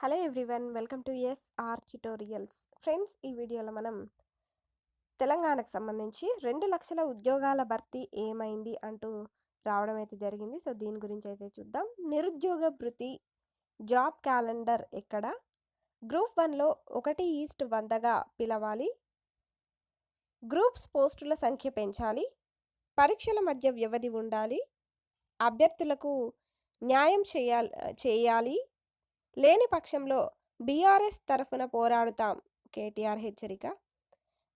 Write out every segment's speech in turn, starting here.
Hello everyone welcome to SR tutorials. Friends ఈ వీడియోలో మనం తెలంగాణకు సంబంధించి రెండు లక్షల ఉద్యోగాల భర్తీ ఏమైంది అంటూ రావడం అయితే జరిగింది. సో దీని గురించి అయితే చూద్దాం. నిరుద్యోగ భృతి జాబ్ క్యాలెండర్ ఎక్కడ? గ్రూప్ వన్లో ఒకటి ఈస్ట్ వందగా పిలవాలి. గ్రూప్స్ పోస్టుల సంఖ్య పెంచాలి. పరీక్షల మధ్య వ్యవధి ఉండాలి. అభ్యర్థులకు న్యాయం చేయాలి చేయాలి. లేని పక్షంలో బీఆర్ఎస్ తరఫున పోరాడుతాం. కేటీఆర్ హెచ్చరిక.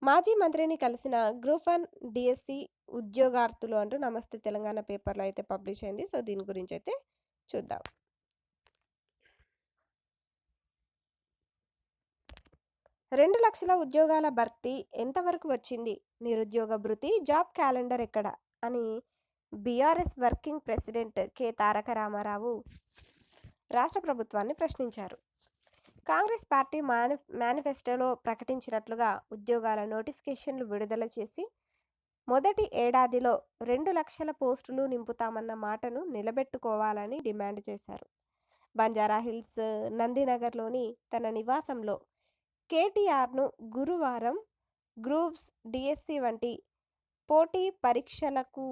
మాజీ మంత్రిని కలిసిన గ్రూప్ వన్ డిఎస్సి ఉద్యోగార్థులు అంటూ నమస్తే తెలంగాణ పేపర్లో అయితే పబ్లిష్ అయింది. సో దీని గురించి అయితే చూద్దాం. రెండు లక్షల ఉద్యోగాల భర్తీ ఎంతవరకు వచ్చింది? నిరుద్యోగ భృతి జాబ్ క్యాలెండర్ ఎక్కడ? అని BRS working president K. Taraka Rama Rao రాష్ట్ర ప్రభుత్వాన్ని ప్రశ్నించారు. కాంగ్రెస్ పార్టీ మాని మేనిఫెస్టోలో ప్రకటించినట్లుగా ఉద్యోగాల నోటిఫికేషన్లు విడుదల చేసి మొదటి ఏడాదిలో రెండు లక్షల పోస్టులు నింపుతామన్న మాటను నిలబెట్టుకోవాలని డిమాండ్ చేశారు. బంజారాహిల్స్ నందినగర్లోని తన నివాసంలో కేటీఆర్ను గురువారం గ్రూప్స్ డిఎస్సి వంటి పోటీ పరీక్షలకు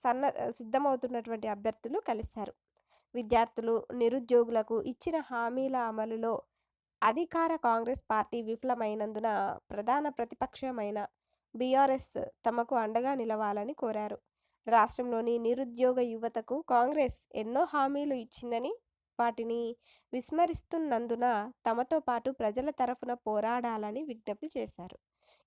సన్న సిద్ధమవుతున్నటువంటి అభ్యర్థులు కలిశారు. విద్యార్థులు నిరుద్యోగులకు ఇచ్చిన హామీల అమలులో అధికార కాంగ్రెస్ పార్టీ విఫలమైనందున ప్రధాన ప్రతిపక్షమైన బీఆర్ఎస్ తమకు అండగా నిలవాలని కోరారు. రాష్ట్రంలోని నిరుద్యోగ యువతకు కాంగ్రెస్ ఎన్నో హామీలు ఇచ్చిందని వాటిని విస్మరిస్తున్నందున తమతో పాటు ప్రజల తరఫున పోరాడాలని విజ్ఞప్తి చేశారు.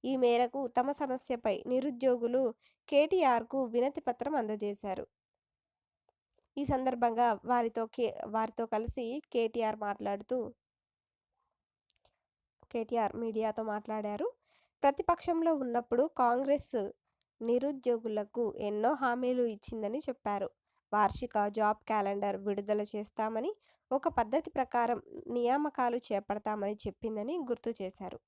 ఈ మేరకు తమ సమస్యపై నిరుద్యోగులు కేటీఆర్కు వినతి పత్రం అందజేశారు. ఈ సందర్భంగా వారితో కే వారితో కలిసి కేటీఆర్ మాట్లాడుతూ కేటీఆర్ మీడియాతో మాట్లాడారు. ప్రతిపక్షంలో ఉన్నప్పుడు కాంగ్రెస్ నిరుద్యోగులకు ఎన్నో హామీలు ఇచ్చిందని చెప్పారు. వార్షిక జాబ్ క్యాలెండర్ విడుదల చేస్తామని ఒక పద్ధతి ప్రకారం నియామకాలు చేపడతామని చెప్పిందని గుర్తు చేశారు.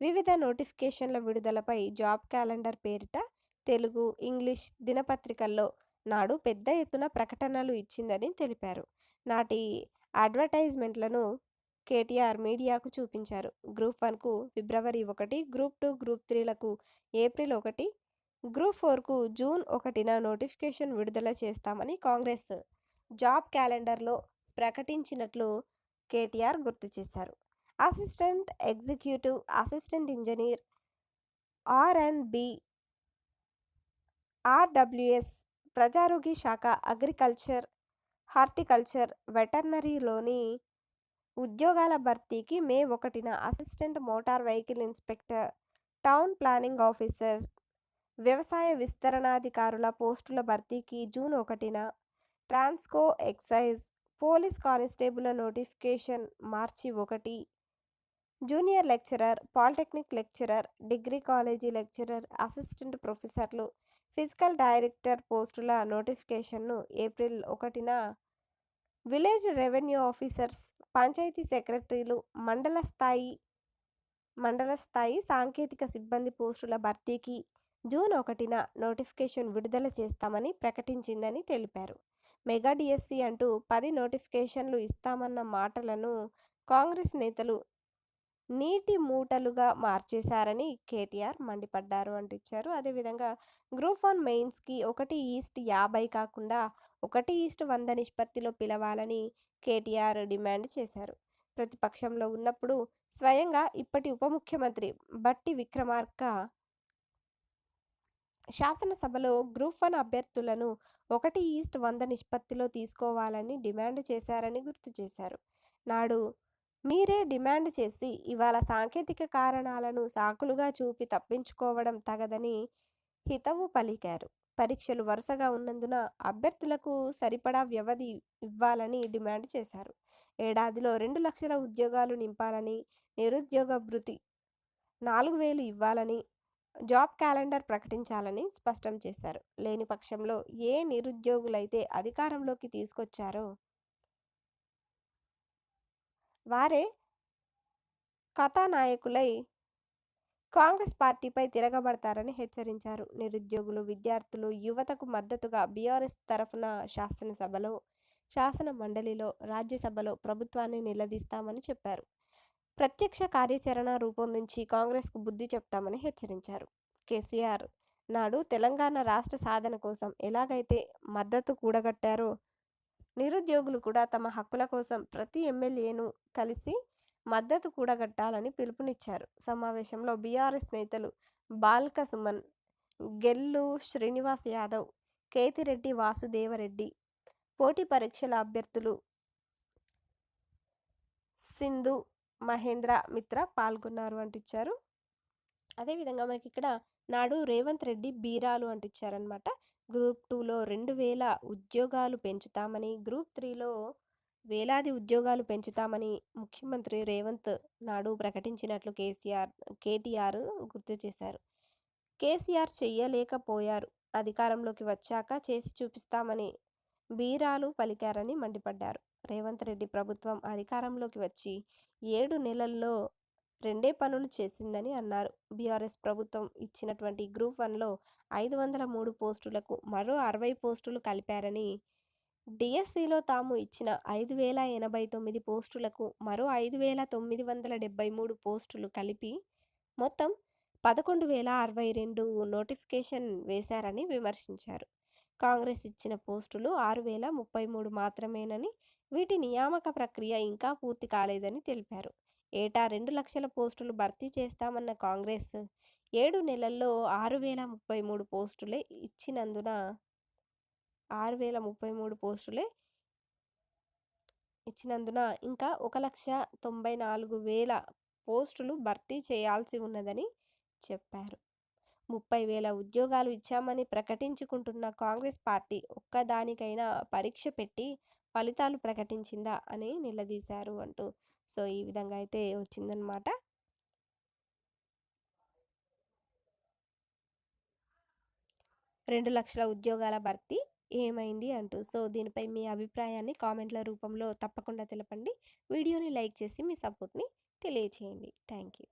వివిధ నోటిఫికేషన్ల విడుదలపై జాబ్ క్యాలెండర్ పేరిట తెలుగు ఇంగ్లీష్ దినపత్రికల్లో నాడు పెద్ద ఎత్తున ప్రకటనలు ఇచ్చిందని తెలిపారు. నాటి అడ్వర్టైజ్మెంట్లను కేటీఆర్ మీడియాకు చూపించారు. గ్రూప్ వన్కు ఫిబ్రవరి ఒకటి గ్రూప్ టూ గ్రూప్ త్రీలకు ఏప్రిల్ ఒకటి గ్రూప్ ఫోర్కు జూన్ ఒకటిన నోటిఫికేషన్ విడుదల చేస్తామని కాంగ్రెస్ జాబ్ క్యాలెండర్లో ప్రకటించినట్లు కేటీఆర్ గుర్తు చేశారు. Assistant executive assistant engineer R and B RWS ప్రజారోగ్య శాఖ అగ్రికల్చర్ హార్టికల్చర్ వెటర్నరీలోని ఉద్యోగాల భర్తీకి మే ఒకటిన assistant motor vehicle inspector town planning officer వ్యవసాయ విస్తరణాధికారుల పోస్టుల భర్తీకి జూన్ ఒకటిన Transco excise police constable notification మార్చి ఒకటి. Junior lecturer polytechnic lecturer degree college lecturer assistant ప్రొఫెసర్లు ఫిజికల్ డైరెక్టర్ పోస్టుల నోటిఫికేషన్ను ఏప్రిల్ ఒకటిన విలేజ్ రెవెన్యూ ఆఫీసర్స్ పంచాయతీ సెక్రటరీలు మండల స్థాయి మండల స్థాయి సాంకేతిక సిబ్బంది పోస్టుల భర్తీకి జూన్ ఒకటిన నోటిఫికేషన్ విడుదల చేస్తామని ప్రకటించిందని తెలిపారు. మెగా డిఎస్సి అంటూ పది నోటిఫికేషన్లు ఇస్తామన్న మాటలను కాంగ్రెస్ నేతలు నీటి మూటలుగా మార్చేశారని కేటీఆర్ మండిపడ్డారు అంటిచ్చారు అదేవిధంగా గ్రూప్ వన్ మెయిన్స్కి ఒకటి ఈస్ట్ యాభై కాకుండా ఒకటి ఈస్ట్ వంద నిష్పత్తిలో పిలవాలని కేటీఆర్ డిమాండ్ చేశారు. ప్రతిపక్షంలో ఉన్నప్పుడు స్వయంగా ఇప్పటి ఉప ముఖ్యమంత్రి బట్టి విక్రమార్క శాసనసభలో గ్రూప్ వన్ అభ్యర్థులను ఒకటి ఈస్ట్ వంద నిష్పత్తిలో తీసుకోవాలని డిమాండ్ చేశారని గుర్తు చేశారు. నాడు మీరే డిమాండ్ చేసి ఇవాళ సాంకేతిక కారణాలను సాకులుగా చూపి తప్పించుకోవడం తగదని హితవు పలికారు. పరీక్షలు వరుసగా ఉన్నందున అభ్యర్థులకు సరిపడా వ్యవధి ఇవ్వాలని డిమాండ్ చేశారు. ఏడాదిలో రెండు లక్షల ఉద్యోగాలు నింపాలని నిరుద్యోగ భృతి నాలుగు వేలు ఇవ్వాలని జాబ్ క్యాలెండర్ ప్రకటించాలని స్పష్టం చేశారు. లేని పక్షంలో ఏ నిరుద్యోగులైతే అధికారంలోకి తీసుకొచ్చారో వారే కథానాయకులై కాంగ్రెస్ పార్టీపై తిరగబడతారని హెచ్చరించారు. నిరుద్యోగులు విద్యార్థులు యువతకు మద్దతుగా బీఆర్ఎస్ తరఫున శాసనసభలో శాసన మండలిలో రాజ్యసభలో ప్రభుత్వాన్ని నిలదీస్తామని చెప్పారు. ప్రత్యక్ష కార్యాచరణ రూపొందించి కాంగ్రెస్కు బుద్ధి చెప్తామని హెచ్చరించారు. కేసీఆర్ నాడు తెలంగాణ రాష్ట్ర సాధన కోసం ఎలాగైతే మద్దతు కూడగట్టారో నిరుద్యోగులు కూడా తమ హక్కుల కోసం ప్రతి ఎమ్మెల్యేను కలిసి మద్దతు కూడగట్టాలని పిలుపునిచ్చారు. సమావేశంలో బీఆర్ఎస్ నేతలు బాల్క సుమన్ గెల్లు శ్రీనివాస్ యాదవ్ కేతిరెడ్డి వాసుదేవరెడ్డి పోటీ పరీక్షల అభ్యర్థులు సింధు మహేంద్ర మిత్ర పాల్గొన్నారు అంటిచ్చారు. అదేవిధంగా మనకి ఇక్కడ నాడు రేవంత్ రెడ్డి బీరాలు అంటిచ్చారనమాట గ్రూప్ టూలో రెండు వేల ఉద్యోగాలు పెంచుతామని గ్రూప్ త్రీలో వేలాది ఉద్యోగాలు పెంచుతామని ముఖ్యమంత్రి రేవంత్ నాడు ప్రకటించినట్లు కేసీఆర్ కేటీఆర్ గుర్తు చేశారు. కేసీఆర్ చెయ్యలేకపోయారు. అధికారంలోకి వచ్చాక చేసి చూపిస్తామని బీరాలు పలికారని మండిపడ్డారు. రేవంత్ రెడ్డి ప్రభుత్వం అధికారంలోకి వచ్చి ఏడు నెలల్లో రెండే పనులు చేసిందని అన్నారు. బీఆర్ఎస్ ప్రభుత్వం ఇచ్చినటువంటి గ్రూప్ వన్లో ఐదు వందల మూడు పోస్టులకు మరో అరవై పోస్టులు కలిపారని డిఎస్సిలో తాము ఇచ్చిన ఐదు వేల ఎనభై తొమ్మిది పోస్టులకు మరో ఐదు వేల తొమ్మిది వందల డెబ్బై మూడు పోస్టులు కలిపి మొత్తం పదకొండు వేల అరవై రెండు నోటిఫికేషన్ వేశారని విమర్శించారు. కాంగ్రెస్ ఇచ్చిన పోస్టులు ఆరు వేల ముప్పై మూడు మాత్రమేనని వీటి నియామక ప్రక్రియ ఇంకా పూర్తి కాలేదని తెలిపారు. ఏటా రెండు లక్షల పోస్టులు భర్తీ చేస్తామన్న కాంగ్రెస్ ఏడు నెలల్లో ఆరు వేల ముప్పై మూడు పోస్టులే ఇచ్చినందున ఆరు వేల ముప్పై మూడు పోస్టులే ఇచ్చినందున ఇంకా ఒక లక్ష తొంభై నాలుగు వేల పోస్టులు భర్తీ చేయాల్సి ఉన్నదని చెప్పారు. ముప్పై వేల ఉద్యోగాలు ఇచ్చామని ప్రకటించుకుంటున్న కాంగ్రెస్ పార్టీ ఒక్కదానికైనా పరీక్ష పెట్టి ఫలితాలు ప్రకటించిందా అని నిలదీశారు అంటూ. సో ఈ విధంగా అయితే వచ్చిందనమాట రెండు లక్షల ఉద్యోగాల భర్తీ ఏమైంది అంటూ. సో దీనిపై మీ అభిప్రాయాన్ని కామెంట్ల రూపంలో తప్పకుండా తెలపండి. వీడియోని లైక్ చేసి మీ సపోర్ట్ని తెలియచేయండి. Thank you